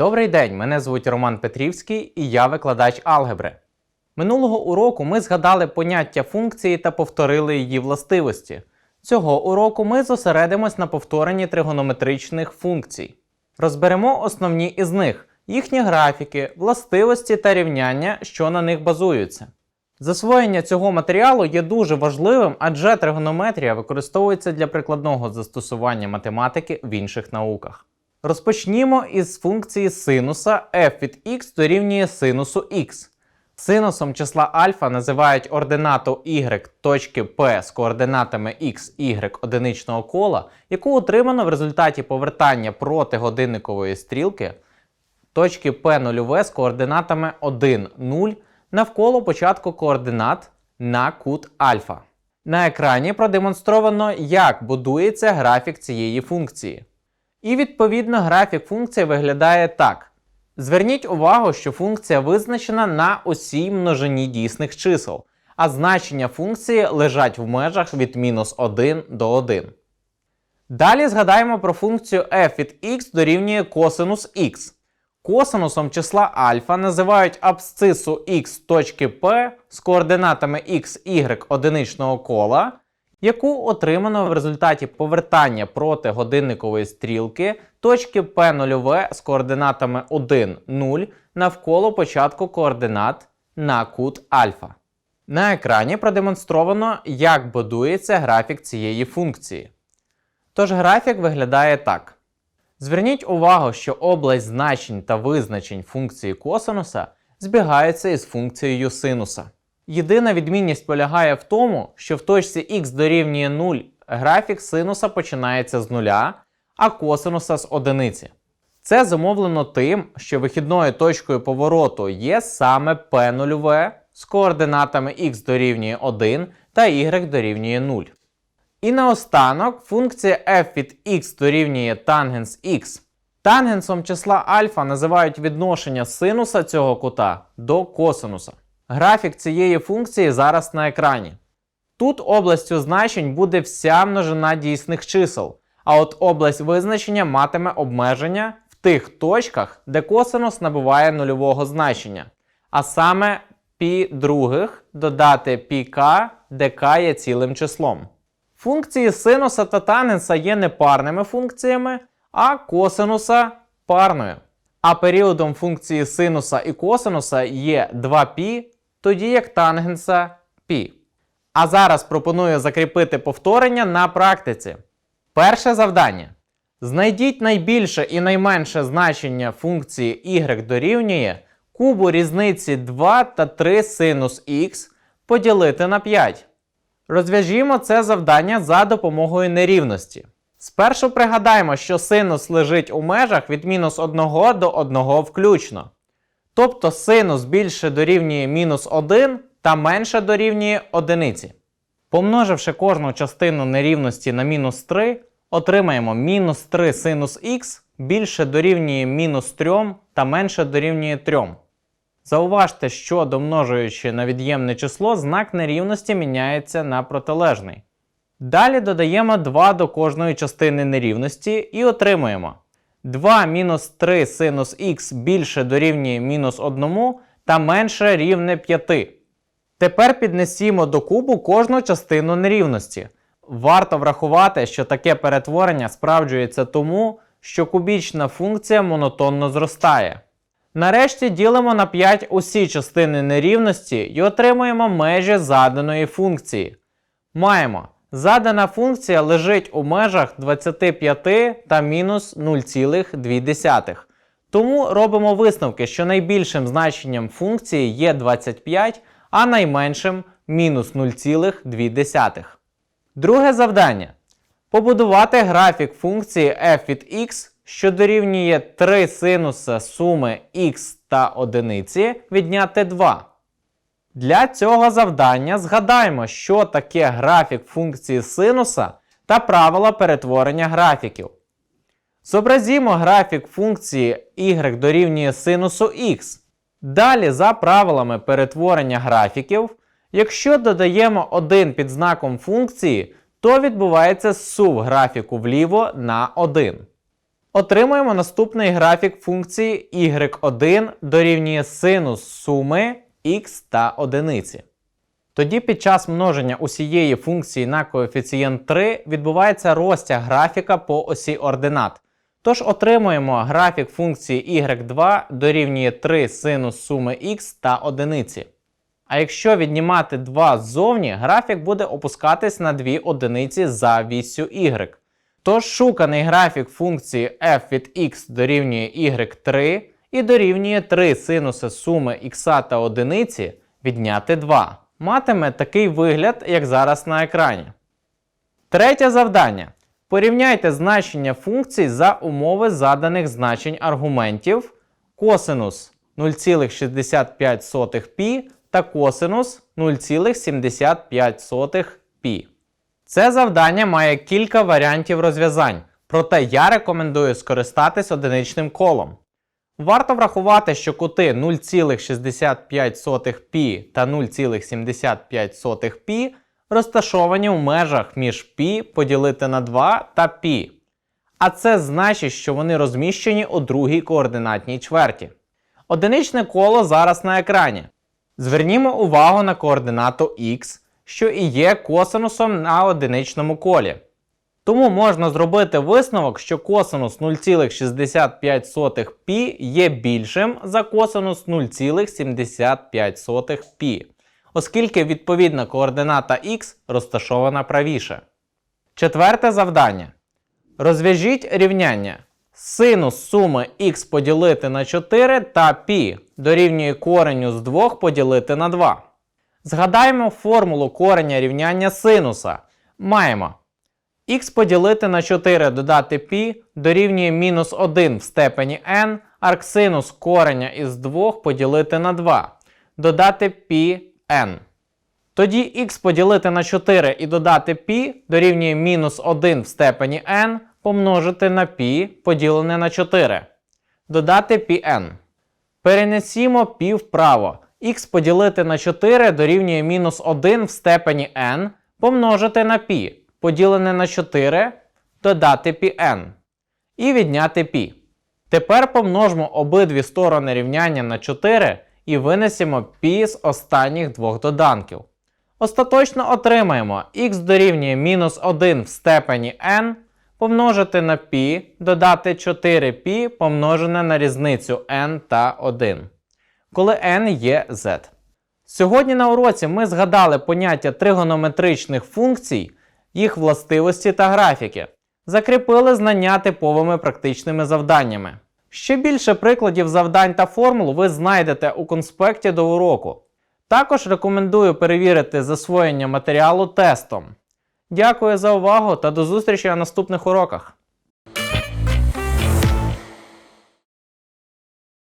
Добрий день, мене звуть Роман Петрівський і я викладач алгебри. Минулого уроку ми згадали поняття функції та повторили її властивості. Цього уроку ми зосередимось на повторенні тригонометричних функцій. Розберемо основні із них, їхні графіки, властивості та рівняння, що на них базуються. Засвоєння цього матеріалу є дуже важливим, адже тригонометрія використовується для прикладного застосування математики в інших науках. Розпочнімо із функції синуса f від x дорівнює синусу x. Синусом числа альфа називають ординату y точки P з координатами x, y одиничного кола, яку отримано в результаті повертання проти годинникової стрілки точки P0 з координатами 1, 0 навколо початку координат на кут альфа. На екрані продемонстровано, як будується графік цієї функції. І відповідно графік функції виглядає так. Зверніть увагу, що функція визначена на усій множині дійсних чисел, а значення функції лежать в межах від мінус 1 до 1. Далі згадаємо про функцію f від x дорівнює косинус x. Косинусом числа альфа називають абсцису x точки P з координатами x, y одиничного кола, яку отримано в результаті повертання проти годинникової стрілки точки P0 з координатами 1, 0 навколо початку координат на кут альфа. На екрані продемонстровано, як будується графік цієї функції. Тож графік виглядає так. Зверніть увагу, що область значень та визначень функції косинуса збігаються із функцією синуса. Єдина відмінність полягає в тому, що в точці x дорівнює 0 графік синуса починається з нуля, а косинуса з одиниці. Це зумовлено тим, що вихідною точкою повороту є саме P0 з координатами x дорівнює 1 та y дорівнює 0. І наостанок функція f від x дорівнює тангенс x. Тангенсом числа альфа називають відношення синуса цього кута до косинуса. Графік цієї функції зараз на екрані. Тут областю значень буде вся множина дійсних чисел, а от область визначення матиме обмеження в тих точках, де косинус набуває нульового значення, а саме пі других додати пік, де к є цілим числом. Функції синуса та тангенса є непарними функціями, а косинуса парною. А періодом функції синуса і косинуса є 2π, тоді як тангенса π. А зараз пропоную закріпити повторення на практиці. Перше завдання. Знайдіть найбільше і найменше значення функції y дорівнює кубу різниці 2 та 3 синус х поділити на 5. Розв'яжімо це завдання за допомогою нерівності. Спершу пригадаємо, що синус лежить у межах від мінус 1 до 1 включно. Тобто синус більше дорівнює мінус 1 та менше дорівнює 1. Помноживши кожну частину нерівності на мінус 3, отримаємо мінус 3 синус х більше дорівнює мінус 3 та менше дорівнює 3. Зауважте, що домножуючи на від'ємне число, знак нерівності міняється на протилежний. Далі додаємо 2 до кожної частини нерівності і отримуємо 2 мінус 3 синус х більше дорівнює мінус 1 та менше рівне 5. Тепер піднесімо до кубу кожну частину нерівності. Варто врахувати, що таке перетворення справджується тому, що кубічна функція монотонно зростає. Нарешті ділимо на 5 усі частини нерівності і отримуємо межі заданої функції. Маємо задана функція лежить у межах 25 та мінус 0,2. Тому робимо висновки, що найбільшим значенням функції є 25, а найменшим мінус 0,2. Друге завдання. Побудувати графік функції f від x, що дорівнює 3 синуса суми x та одиниці відняти 2. Для цього завдання згадаємо, що таке графік функції синуса та правила перетворення графіків. Зобразімо графік функції y дорівнює синусу x. Далі, за правилами перетворення графіків, якщо додаємо 1 під знаком функції, то відбувається сув графіку вліво на 1. Отримуємо наступний графік функції y1 дорівнює синус суми x та одиниці. Тоді під час множення усієї функції на коефіцієнт 3 відбувається розтяг графіка по осі ординат. Тож отримуємо графік функції y2 дорівнює 3 синус суми x та одиниці. А якщо віднімати 2 ззовні, графік буде опускатись на 2 одиниці за вісю y. Тож шуканий графік функції f від x дорівнює y3 і дорівнює 3 синуси суми x та одиниці відняти 2. Матиме такий вигляд, як зараз на екрані. Третє завдання. Порівняйте значення функцій за умови заданих значень аргументів косинус 0,65π та косинус 0,75π. Це завдання має кілька варіантів розв'язань, проте я рекомендую скористатись одиничним колом. Варто врахувати, що кути 0,65π та 0,75π розташовані в межах між π поділити на 2 та π. А це значить, що вони розміщені у другій координатній чверті. Одиничне коло зараз на екрані. Звернімо увагу на координату х, що і є косинусом на одиничному колі. Тому можна зробити висновок, що косинус 0,65π є більшим за косинус 0,75π, оскільки відповідна координата х розташована правіше. Четверте завдання. Розв'яжіть рівняння. Синус суми х поділити на 4 та π дорівнює кореню з 2 поділити на 2. Згадаємо формулу кореня рівняння синуса. Маємо х поділити на 4 додати π дорівнює мінус 1 в степені n, арксинус кореня із 2 поділити на 2, додати πn. Тоді х поділити на 4 і додати π дорівнює мінус 1 в степені n помножити на π поділене на 4. Додати πn. Перенесімо π вправо. х поділити на 4 дорівнює мінус 1 в степені n помножити на π поділене на 4 додати πn. І відняти π. Тепер помножимо обидві сторони рівняння на 4 і винесемо π з останніх двох доданків. Остаточно отримаємо х дорівнює мінус 1 в степені n помножити на π, додати 4π помножене на різницю n та 1, коли n є z. Сьогодні на уроці ми згадали поняття тригонометричних функцій, їх властивості та графіки, закріпили знання типовими практичними завданнями. Ще більше прикладів завдань та формул ви знайдете у конспекті до уроку. Також рекомендую перевірити засвоєння матеріалу тестом. Дякую за увагу та до зустрічі на наступних уроках!